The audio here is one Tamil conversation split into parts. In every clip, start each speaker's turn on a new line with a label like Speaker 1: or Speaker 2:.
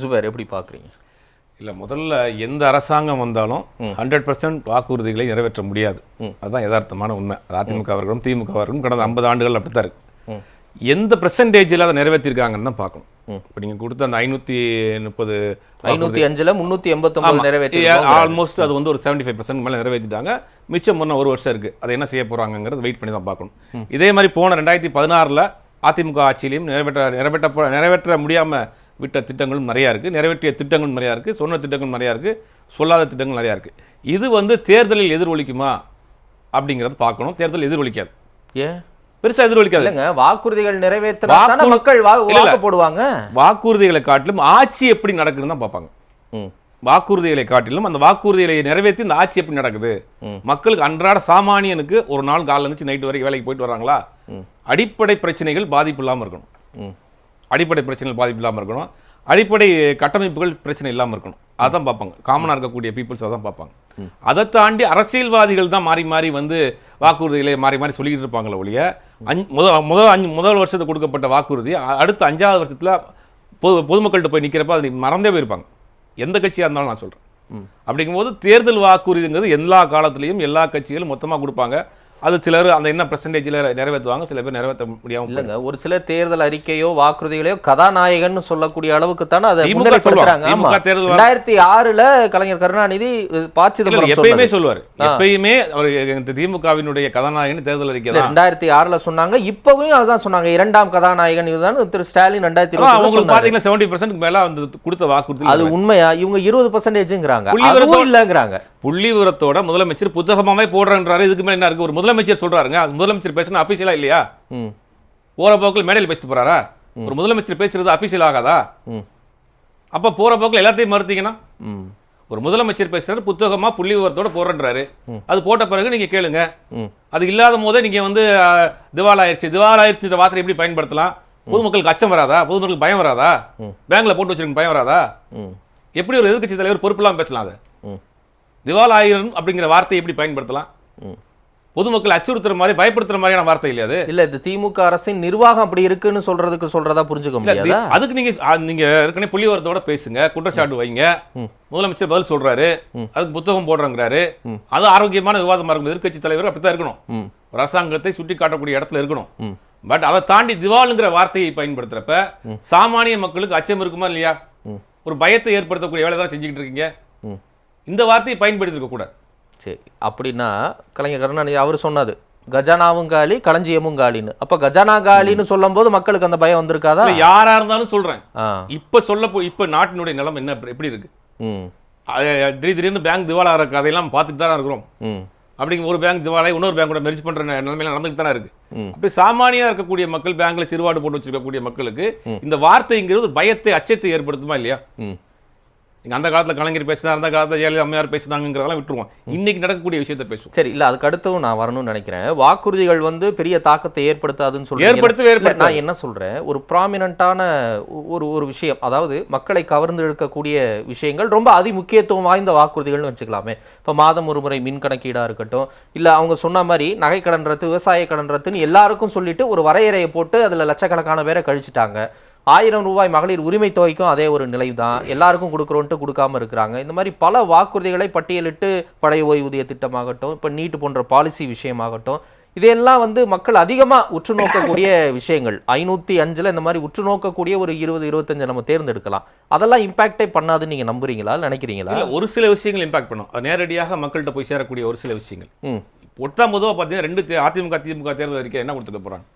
Speaker 1: ஜுபேர் எப்படி பார்க்குறீங்க?
Speaker 2: இல்லை முதல்ல எந்த அரசாங்கம் வந்தாலும் ஹண்ட்ரட் பர்சன்ட் வாக்குறுதிகளை நிறைவேற்ற முடியாது. அதுதான் யதார்த்தமான உண்மை. அது அதிமுக அவர்களும் திமுக அவர்களும் கடந்த ஐம்பது ஆண்டுகள் அப்படித்தான் இருக்கு. எந்த பெர்சன்டேஜில் அதை நிறைவேற்றிருக்காங்கன்னு தான் பார்க்கணும். இப்போ நீங்கள் கொடுத்த அந்த ஐநூற்றி முப்பது
Speaker 1: ஐநூத்தி அஞ்சுல முன்னூத்தி எண்பத்தொன்பது நிறைவேற்றி
Speaker 2: ஆல்மோஸ்ட் அது வந்து ஒரு செவன்டி ஃபைவ் பர்சன்ட் மேலே நிறைவேற்றிட்டாங்க. மிச்சம் முன்ன ஒரு வருஷம் இருக்கு. அதை என்ன செய்ய போறாங்கங்கிறது வெயிட் பண்ணி தான் பார்க்கணும். இதே மாதிரி போன ரெண்டாயிரத்தி பதினாறில் அதிமுக ஆட்சியிலையும் நிறைவேற்ற நிறைவேற்ற நிறைவேற்ற முடியாம விட்ட திட்டங்களும் நிறையா இருக்கு நிறைவேற்றிய திட்டங்களும் நிறையா இருக்கு சொன்ன திட்டங்களும் நிறையா இருக்கு சொல்லாத திட்டங்கள் நிறையா இருக்கு. இது வந்து தேர்தலில் எதிரொலிக்குமா அப்படிங்கிறத பார்க்கணும். தேர்தல் எதிரொலிக்காது.
Speaker 1: ஏன்?
Speaker 2: பெருசா எதிரொலிக்காது.
Speaker 1: இல்லைங்க வாக்குறுதிகள் நிறைவேற்றினா
Speaker 2: வாக்குறு-
Speaker 1: மக்கள். வாக்கு போடுவாங்க?
Speaker 2: வாக்குறுதிகளை காட்டிலும் ஆட்சி எப்படி நடக்குதுன்னு தான் பார்ப்பாங்க. வாக்குறுதிகளை காட்டிலும் அந்த வாக்குறுதிகளை நிறைவேற்றி இந்த ஆட்சி எப்படி நடக்குது? மக்களுக்கு அன்றாட சாமானியனுக்கு ஒரு நாள் காலைல இருந்துச்சு நைட்டு வரைக்கும் வேலைக்கு போயிட்டு வராங்களா அடிப்படை பிரச்சனைகள் பாதிப்பு இல்லாமல் இருக்கணும். அடிப்படை பிரச்சனைகள் பாதிப்பு இல்லாமல் இருக்கணும். அடிப்படை கட்டமைப்புகள் பிரச்சனை இல்லாமல் இருக்கணும். அதான் பார்ப்பாங்க. காமனாக இருக்கக்கூடிய பீப்புள்ஸ் அதான் பார்ப்பாங்க. அதை தாண்டி அரசியல்வாதிகள் தான் மாறி மாறி வந்து வாக்குறுதிகளை மாறி மாறி சொல்லிக்கிட்டு இருப்பாங்களே ஒழிய அஞ்சு முதல் முதல் அஞ்சு முதல் வருஷத்துக்கு கொடுக்கப்பட்ட வாக்குறுதி அடுத்த அஞ்சாவது வருஷத்தில் பொது பொதுமக்கள்கிட்ட போய் நிற்கிறப்ப அது மறந்தே போயிருப்பாங்க. எந்த கட்சியாக இருந்தாலும் நான் சொல்கிறேன் அப்படிங்கும்போது தேர்தல் வாக்குறுதிங்கிறது எல்லா காலத்துலேயும் எல்லா கட்சிகளும் மொத்தமாக கொடுப்பாங்க. அது சிலர் அந்த என்ன பெர்சன்டேஜில் நிறைவேற்றுவாங்க சில பேர் நிறைவேற்ற முடியாமல்
Speaker 1: இல்லங்க. ஒரு சில தேர்தல் அறிக்கையோ வாக்குறுதிகளையோ கதாநாயகன் சொல்லக்கூடிய அளவுக்கு தானே அதை
Speaker 2: தேர்தல்
Speaker 1: ரெண்டாயிரத்தி ஆறுல கலைஞர் கருணாநிதி ப சிதம்பரம்
Speaker 2: எப்பயுமே. சொல்லுவாரு. எப்பயுமே அவர் திமுகவினுடைய கதாநாயகன் தேர்தல் அறிக்கை
Speaker 1: ரெண்டாயிரத்தி ஆறுல சொன்னாங்க. இப்பவும் அதுதான் சொன்னாங்க. இரண்டாம் கதாநாயகன் இதுதான் திரு ஸ்டாலின் ரெண்டாயிரத்தி
Speaker 2: உங்களுக்கு பாத்தீங்கன்னா செவன்டி பர்சன்ட் மேல வந்து கொடுத்த வாக்குறுதி
Speaker 1: அது உண்மையா? இவங்க இருபது பர்சன்டேஜ்ங்கிறாங்க இல்லங்கிறாங்க.
Speaker 2: புள்ளி விவரத்தோட முதலமைச்சர் புத்தகமாவே போடுறேன்றாரு. இதுக்கு மேல என்ன இருக்கு? ஒரு முதலமைச்சர் சொல்றாருங்க. அது முதலமைச்சர் பேசணும் அபிஷியலா இல்லையா? போற போக்கில் மேடையில் பேசிட்டு போறாரா? ஒரு முதலமைச்சர் பேசுறது அபிஷியல் ஆகாதா? அப்ப போற போக்கில் எல்லாத்தையும் மறுத்தீங்கன்னா? ஒரு முதலமைச்சர் பேசுறாரு புத்தகமா புள்ளி விவரத்தோட போடுறேன்றாரு அது போட்ட பிறகு நீங்க கேளுங்க. அது இல்லாத போதே நீங்க வந்து திவால் ஆயிடுச்சு திவால் ஆயிடுச்சுன்ற வார்த்தை எப்படி பயன்படுத்தலாம்? பொதுமக்களுக்கு அச்சம் வராதா? பொதுமக்களுக்கு பயம் வராதா? பேங்க்ல போட்டு வச்சிருக்க பயம் வராதா? எப்படி ஒரு எதிர்க்கட்சி தலைவர் பொறுப்பில்லாம பேசலாம் அதை?
Speaker 1: ம்
Speaker 2: திவால் ஆயிரம் அப்படிங்கிற வார்த்தையை எப்படி பயன்படுத்தலாம். பொதுமக்கள் அச்சுறுத்துற மாதிரி பயப்படுத்துற மாதிரியான வார்த்தை இல்லையா அது?
Speaker 1: இல்ல இது திமுக அரசின் நிர்வாகம் அப்படி இருக்குன்னு சொல்றதுக்கு சொல்றதா புரிஞ்சுக்க முடியாதா?
Speaker 2: அதுக்கு நீங்க நீங்க ஏற்கனவே புள்ளி விவரத்தோட பேசுங்க குற்றச்சாட்டு வைங்க. முதலமைச்சர் பதில் சொல்றாரு. அதுக்கு புத்தகம் போடுறேங்கிறாரு. அது ஆரோக்கியமான விவாதமா இருக்கும். எதிர்க்கட்சி தலைவர் அப்படித்தான் இருக்கணும். அரசாங்கத்தை சுட்டி காட்டக்கூடிய இடத்துல இருக்கணும். பட் அதை தாண்டி திவாலுங்கிற வார்த்தையை பயன்படுத்துறப்ப சாமானிய மக்களுக்கு அச்சம் இருக்குமா இல்லையா? ஒரு பயத்தை ஏற்படுத்தக்கூடிய வேலை தான் செஞ்சுக்கிட்டு இருக்கீங்க. இந்த வார்த்தையை பயன்படுத்தி இருக்க கூடாது.
Speaker 1: சரி அப்படின்னா கலைஞர் கருணாநிதி அவர் சொன்னது கஜானாவும் காலி களஞ்சியமும் காலின்னு. அப்ப கஜானா காலின்னு சொல்லும்போது மக்களுக்கு அந்த பயம் வந்திருக்காதா?
Speaker 2: யாரா இருந்தாலும் சொல்றேன். இப்ப சொல்ல போ இப்ப நாட்டினுடைய நிலம் என்ன எப்படி இருக்கு? திடீர் திடீர்னு பேங்க் திவாலாகிற கதையெல்லாம் பார்த்துட்டு தானே இருக்கிறோம். அப்படிங்க ஒரு பேங்க் திவாலை இன்னொரு பேங்க் கூட மெர்ஜ் பண்ற நிலைமையில நடந்துட்டு தானே இருக்கு. அப்படி சாமானியா இருக்கக்கூடிய மக்கள் பேங்க்ல சிறுவாடு போட்டு வச்சிருக்கக்கூடிய மக்களுக்கு இந்த வார்த்தைங்கிறது ஒரு பயத்தை அச்சத்தை ஏற்படுத்துமா இல்லையா?
Speaker 1: ம்
Speaker 2: நீங்க அந்த காலத்துல கலைஞர் பேசினா அந்த காலத்துல ஜெயலலிதா அம்மையார் பேசினாங்கிறதெல்லாம் விட்டுருவோம். இன்னைக்கு நடக்கக்கூடிய விஷயத்த பேசுவோம்.
Speaker 1: சரி இல்ல அதுக்கு அடுத்தும் நான் வரணும்னு நினைக்கிறேன். வாக்குறுதிகள் வந்து பெரிய தாக்கத்தை ஏற்படுத்தாதுன்னு சொல்றீங்க.
Speaker 2: ஏற்படுத்தவே
Speaker 1: இல்ல,
Speaker 2: ஏற்படுத்தாது.
Speaker 1: நான் என்ன சொல்றேன்? ஒரு ப்ராமினண்டான ஒரு ஒரு விஷயம். அதாவது மக்களை கவர்ந்து இழுக்கக்கூடிய விஷயங்கள் ரொம்ப அதி முக்கியத்துவம் வாய்ந்த வாக்குறுதிகள்னு வச்சுக்கலாமே. இப்போ மாதம் ஒரு முறை மின் கணக்கீடா இருக்கட்டும் இல்ல அவங்க சொன்ன மாதிரி நகை கடன் ரத்து விவசாய கடன் ரத்துன்னு எல்லாருக்கும் சொல்லிட்டு ஒரு வரையறையை போட்டு அதுல லட்சக்கணக்கான பேரை கழிச்சிட்டாங்க. ஆயிரம் ரூபாய் மகளிர் உரிமை தொகைக்கும் அதே ஒரு நிலை தான் எல்லாருக்கும் கொடுக்குறோன்ட்டு கொடுக்காம இருக்கிறாங்க. இந்த மாதிரி பல வாக்குறுதிகளை பட்டியலிட்டு பழைய ஓய்வூதிய திட்டமாகட்டும் இப்போ நீட் போன்ற பாலிசி விஷயமாகட்டும் இதெல்லாம் வந்து மக்கள் அதிகமா உற்று நோக்கக்கூடிய விஷயங்கள். ஐநூத்தி அஞ்சுல இந்த மாதிரி உற்று நோக்கக்கூடிய ஒரு இருபது இருபத்தஞ்சு நம்ம தேர்ந்தெடுக்கலாம். அதெல்லாம் இம்பாக்டே பண்ணாதுன்னு நீங்க நம்புறீங்களா? நினைக்கிறீங்களா?
Speaker 2: இல்ல ஒரு சில விஷயங்கள் இம்பாக்ட் பண்ணும். நேரடியாக மக்கள்கிட்ட போய் சேரக்கூடிய ஒரு சில விஷயங்கள்.
Speaker 1: ம்.
Speaker 2: ஒட்டாம் பொதுவாக பார்த்தீங்கன்னா ரெண்டு அதிமுக திமுக தேர்தல் அறிக்கை என்ன கொடுத்துக்க போறாங்க? நான்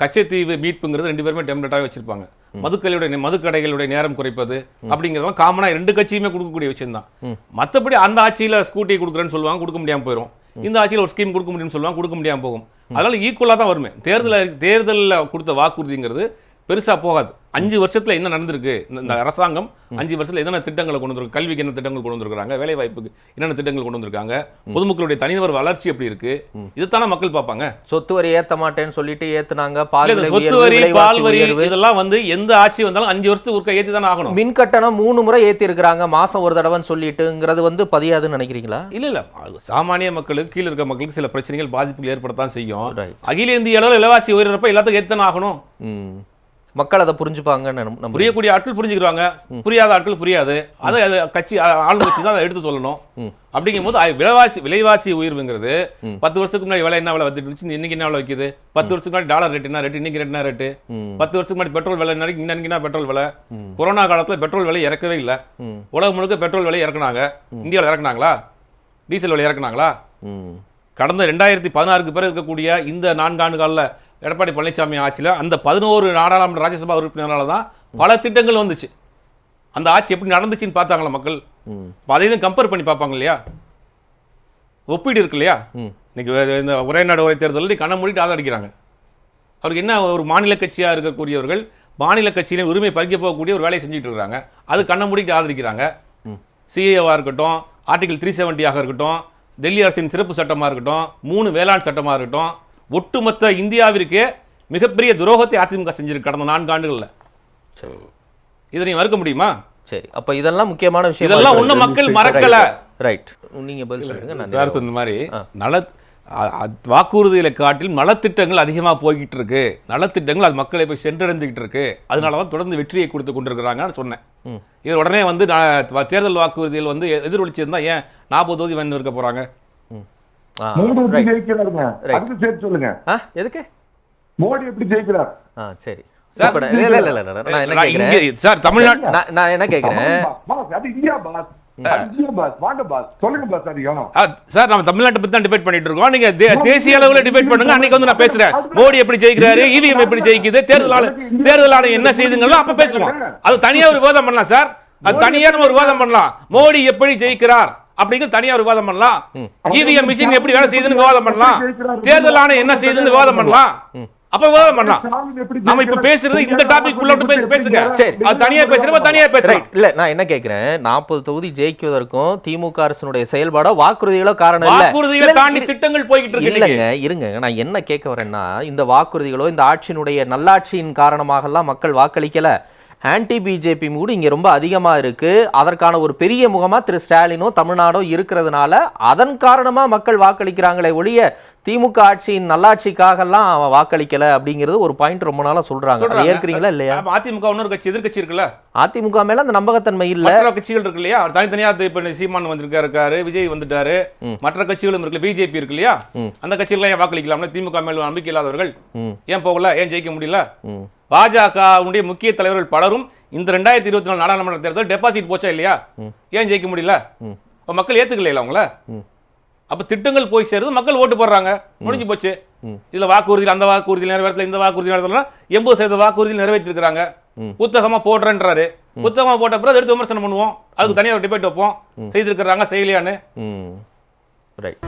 Speaker 2: கச்சத்தீவு மீட்புங்கிறது ரெண்டு பேருமே டெம்ப்ளேட்டாக வச்சிருப்பாங்க. மதுக்கடையுடைய மதுக்கடைகளுடைய நேரம் குறைப்பது அப்படிங்கிறதெல்லாம் காமனாக ரெண்டு கட்சியுமே கொடுக்கக்கூடிய விஷயம் தான் மற்றபடி அந்த ஆட்சியில் ஸ்கூட்டி கொடுக்குறேன்னு சொல்லுவாங்க கொடுக்க முடியாமல் போயிடும் இந்த ஆட்சியில் ஒரு ஸ்கீம் கொடுக்க முடியும்னு சொல்லுவாங்க கொடுக்க முடியாமல் போகும். அதனால ஈக்குவலாக தான் வருமே. தேர்தலில் தேர்தலில் கொடுத்த வாக்குறுதிங்கிறது பெருசா போகாது. அஞ்சு வருஷத்துல என்ன நடந்திருக்கு? இந்த- அரசாங்கம் அஞ்சு வருஷத்துல என்னென்ன திட்டங்களை கொண்டு வந்திருக்கு? கல்விக்கு என்ன திட்டங்கள் கொண்டு வந்திருக்காங்க வேலை வாய்ப்புக்கு என்னென்ன திட்டங்கள் கொண்டு வந்திருக்காங்க? பொதுமக்களுடைய தனிநபர் வளர்ச்சி எப்படி இருக்கு? இதுதானே மக்கள் பார்ப்பாங்க.
Speaker 1: சொத்து வரி ஏத்த மாட்டேன்னு சொல்லிட்டு ஏத்துனாங்க.
Speaker 2: சொத்து வரி பால் வரி. இதெல்லாம் வந்து எந்த ஆட்சி வந்தாலும் அஞ்சு வருஷத்துக்கு ஒருக்கா ஏத்தி தானே ஆகணும்.
Speaker 1: மின் கட்டணம் மூணு முறை ஏத்தி இருக்கிறாங்க மாசம் ஒரு தடவைன்னு சொல்லிட்டுங்கிறது வந்து பதியாதுன்னு நினைக்கிறீங்களா?
Speaker 2: இல்ல இல்ல. சாமானிய மக்களுக்கு கீழ இருக்க மக்களுக்கு சில பிரச்சனைகள் பாதிப்புகள் ஏற்படத்தான் செய்யும். அகில இந்திய அளவில் விலைவாசி உயர்றப்ப எல்லாத்துக்கும் ஏத்தன ஆகணும்.
Speaker 1: மக்கள் அதை புரிஞ்சுப்பாங்கன்னு நம்புறீங்க.
Speaker 2: புரியக்கூடிய ஆட்கள் புரிஞ்சுக்கிறாங்க புரியாத ஆட்கள் புரியாது. அதை அது கட்சி ஆ- ஆளுங்கட்சி தான் அதை எடுத்து சொல்லணும். அப்படிங்கும் போது விலைவாசி விலைவாசி உயர்வுங்கிறது பத்து வருஷத்துக்கு முன்னாடி விலை என்ன விலை வந்துட்டு இன்னைக்கு என்ன விலை வைக்குது? பத்து வருஷத்துக்கு முன்னாடி டாலர் ரேட் என்ன? ரேட் இன்னைக்கு ரேட் என்ன ரேட்டு? பத்து வருஷத்துக்கு முன்னாடி பெட்ரோல் விலை இன்னைக்கு இன்னைக்கு என்ன பெட்ரோல் விலை? கொரோனா காலத்துல பெட்ரோல் விலை இறக்கவே இல்லை. உலகம் முழுக்க பெட்ரோல் விலை இறக்குனாங்க. இந்தியாவில் இறக்குனாங்களா? டீசல் விலை இறக்குனாங்களா? கடந்த ரெண்டாயிரத்தி பதினாறுக்கு பிறகு இருக்கக்கூடிய இந்த நான்காண்டு காலில் எடப்பாடி பழனிசாமி ஆட்சியில் அந்த பதினோரு நாடாளுமன்ற ராஜ்யசபா உறுப்பினரால தான் பல திட்டங்கள் வந்துச்சு. அந்த ஆட்சி எப்படி நடந்துச்சுன்னு பார்த்தாங்களா மக்கள்?
Speaker 1: ம்.
Speaker 2: அப்ப அதையும் கம்பேர் பண்ணி பார்ப்பாங்க இல்லையா? ஒப்பீடு இருக்கு இல்லையா?
Speaker 1: ம்.
Speaker 2: இன்னைக்கு வே- இந்த ஒரே நாடு ஒரே தேர்தலில் கண்ணை மூடிட்டு ஆதரிக்கிறாங்க அவருக்கு என்ன ஒரு மாநில கட்சியாக இருக்கக்கூடியவர்கள் மாநில கட்சியில உரிமை பறிக்க போகக்கூடிய ஒரு வேலையை செஞ்சுட்டு இருக்காங்க. அது கண்ணை மூடிட்டு ஆதரிக்கிறாங்க. சிஏவாக இருக்கட்டும் ஆர்டிகல் த்ரீ செவன்ட்டியாக இருக்கட்டும் டெல்லி அரசின் சிறப்பு சட்டமாக இருக்கட்டும் மூணு வேளாண் சட்டமாக இருக்கட்டும் ஒட்டுமொத்த இந்தியாவிற்கே மிகப்பெரிய துரோகத்தை அதிமுக செஞ்சிருக்கு கடந்த நான்கு ஆண்டுகளில்.
Speaker 1: சரி.
Speaker 2: இதை நீ மறுக்க முடியுமா?
Speaker 1: சரி. அப்ப இதெல்லாம் முக்கியமான விஷயம்
Speaker 2: இதெல்லாம் ஒன்றும் மக்கள் மறக்கல.
Speaker 1: ரைட் நீங்க பதில் சொல்லுங்க நான்
Speaker 2: சார் சொன்ன மாதிரி நல வாக்குறுதிகளை காட்டிலும் நலத்திட்டங்கள் அதிகமாக போய்கிட்டு இருக்கு. நலத்திட்டங்கள் அது மக்களை போய் சென்றடைஞ்சுக்கிட்டு இருக்கு. அதனால தான் தொடர்ந்து வெற்றியை கொடுத்து கொண்டிருக்கிறாங்கன்னு சொன்னேன். இது உடனே வந்து தேர்தல் வாக்குறுதிகள் வந்து எதிரொலிச்சிருந்தா ஏன் நாற்பது தொகுதி வந்து இருக்க.
Speaker 1: ஆ,
Speaker 3: மோடி எப்படி. ஜெயிக்கிறாருங்க. அதுக்கு சேர்த்து சொல்லுங்க.
Speaker 1: எதுக்கு?
Speaker 3: மோடி எப்படி ஜெயிக்கிறார்?
Speaker 1: ஆ சரி.
Speaker 2: சார்,
Speaker 1: என்ன கேக்குறேன்?
Speaker 2: இங்கே- சார் தமிழ்நாடு
Speaker 1: நான் நான் என்ன கேக்குறேன்?
Speaker 3: பாஸ் அது இந்தியா பாஸ் அது இந்தியா பாஸ் வாங்க பாஸ் சொல்லுங்க பாஸ் அதிகம்.
Speaker 2: ஆ, சார் நம்ம தமிழ்நாட்டை பத்தி தான் டிபேட் பண்ணிட்டு இருக்கோம். நீங்க தேசிய அளவுல டிபேட் பண்ணுங்க. அன்னைக்கு வந்து நான் பேசுறேன். மோடி எப்படி ஜெயிக்கிறாரு? இவிஎம் எப்படி ஜெயிக்குது? தேர்தல் ஆணையம் தேர்தல் ஆணையம் என்ன செய்யுதுங்கிறத அப்ப பேசுவோம். அது தனியா ஒரு விவாதம் பண்ணலாம் சார். அது தனியா நம்ம ஒரு விவாதம் பண்ணலாம். மோடி எப்படி ஜெயிக்கிறார்? அப்படிங்கிறது தனியா விவாதம் பண்ணலாம். இவிஎம் மிஷின் எப்படி வேலை செய்யுதுன்னு விவாதம் பண்ணலாம். தேர்தல் ஆணையம் என்ன செய்யுதுன்னு விவாதம் பண்ணலாம். அப்ப விவாதம் பண்ணலாம். நம்ம இப்ப பேசுறது இந்த டாபிக் உள்ள விட்டு பேச பேசுங்க.
Speaker 1: சரி.
Speaker 2: அது தனியா பேசுறப்ப தனியா
Speaker 1: ரைட் இல்ல நான் என்ன கேக்குறேன்? நாற்பது தொகுதி ஜெயிக்குவதற்கும் திமுக அரசினுடைய செயல்பாடோ வாக்குறுதிகளோ காரணம் இல்ல.
Speaker 2: வாக்குறுதிகளை தாண்டி திட்டங்கள் போய்கிட்டு இருக்கு.
Speaker 1: இல்லைங்க இருங்க நான் என்ன கேட்க வரேன்னா இந்த வாக்குறுதிகளோ இந்த ஆட்சியினுடைய நல்லாட்சியின் காரணமாகலாம் மக்கள் வாக்களிக்கல. ஆன்டி பிஜேபி மூடு இங்கே ரொம்ப அதிகமாக இருக்குது அதற்கான ஒரு பெரிய முகமாக திரு ஸ்டாலினோ தமிழ்நாடோ இருக்கிறதுனால அதன் காரணமாக மக்கள் வாக்களிக்கிறாங்களே ஒழிய திமுக ஆட்சியின் நல்லாட்சிக்காகலாம் அவன் வாக்களிக்கல அப்படிங்கிறது ஒரு பாயிண்ட் ரொம்ப நாளா சொல்றாங்க. அதை. ஏற்கிறீங்களா இல்லையா?
Speaker 2: அதிமுக இன்னொரு கட்சி எதிர்க்கட்சி இருக்குல்ல?
Speaker 1: அதிமுக மேல அந்த நம்பகத்தன்மை இல்ல.
Speaker 2: மற்ற கட்சிகள் இருக்கு இல்லையா? தனித்தனியா இப்ப சீமான் வந்திருக்காரு இருக்காரு விஜய் வந்துட்டாரு. மற்ற கட்சிகளும் இருக்கு பிஜேபி இருக்கு இல்லையா? அந்த கட்சிகள் ஏன் வாக்களிக்கலாம்ல திமுக மேல நம்பிக்கை இல்லாதவர்கள். ஏன் போகல? ஏன் ஜெயிக்க முடியல. பாஜகவுடைய முக்கிய தலைவர்கள் பலரும் இந்த ரெண்டாயிரத்தி இருபத்தி நாலு நாடாளுமன்ற தேர்தல் டெபாசிட் போச்சா இல்லையா? ஏன் ஜெயிக்க முடியல? மக்கள் ஏத்துக்கல அவங்கள? அப்ப திட்டங்கள் போய் சேருது மக்கள் ஓட்டு போடுறாங்க. முடிஞ்சு போச்சு. இதுல வாக்குறுதியில் அந்த வாக்குறுதியில் நிறைவேற்றல இந்த வாக்குறுதி நிறைவேற்றலாம் எண்பது சதவீத வாக்குறுதியில் நிறைவேற்றிருக்கிறாங்க. புத்தகமா போடுறேன்றாரு. புத்தகமா போட்ட பிறகு எடுத்து விமர்சனம் பண்ணுவோம். அதுக்கு தனியாக ஒரு டிபேட் வைப்போம். செய்திருக்கிறாங்க செய்யலையான்னு.
Speaker 1: ரைட்